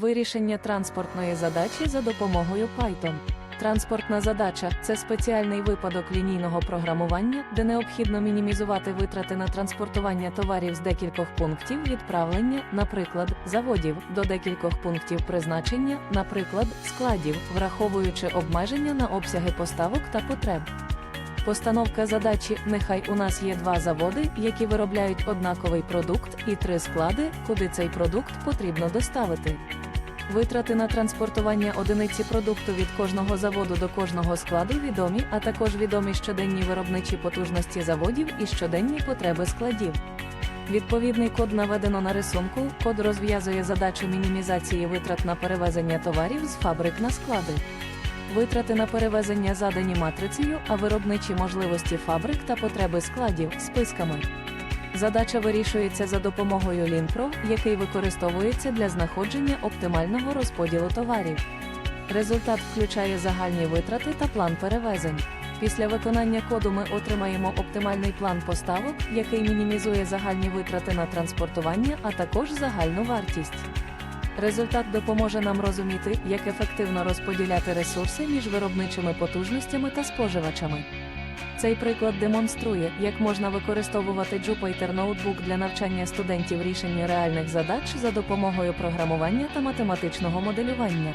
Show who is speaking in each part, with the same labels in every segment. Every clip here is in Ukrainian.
Speaker 1: Вирішення транспортної задачі за допомогою Python. Транспортна задача це спеціальний випадок лінійного програмування, де необхідно мінімізувати витрати на транспортування товарів з декількох пунктів відправлення, наприклад, заводів, до декількох пунктів призначення, наприклад, складів, враховуючи обмеження на обсяги поставок та потреб. Постановка задачі нехай у нас є два заводи, які виробляють однаковий продукт, і три склади, куди цей продукт потрібно доставити. Витрати на транспортування одиниці продукту від кожного заводу до кожного складу відомі, а також відомі щоденні виробничі потужності заводів і щоденні потреби складів. Відповідний код наведено на рисунку. Код розв'язує задачу мінімізації витрат на перевезення товарів з фабрик на склади. Витрати на перевезення задані матрицею, а виробничі можливості фабрик та потреби складів списками. Задача вирішується за допомогою LinPro, який використовується для знаходження оптимального розподілу товарів. Результат включає загальні витрати та план перевезень. Після виконання коду ми отримаємо оптимальний план поставок, який мінімізує загальні витрати на транспортування, а також загальну вартість. Результат допоможе нам розуміти, як ефективно розподіляти ресурси між виробничими потужностями та споживачами. Цей приклад демонструє, як можна використовувати Jupyter Notebook для навчання студентів рішення реальних задач за допомогою програмування та математичного моделювання.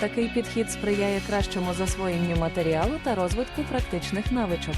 Speaker 1: Такий підхід сприяє кращому засвоєнню матеріалу та розвитку практичних навичок.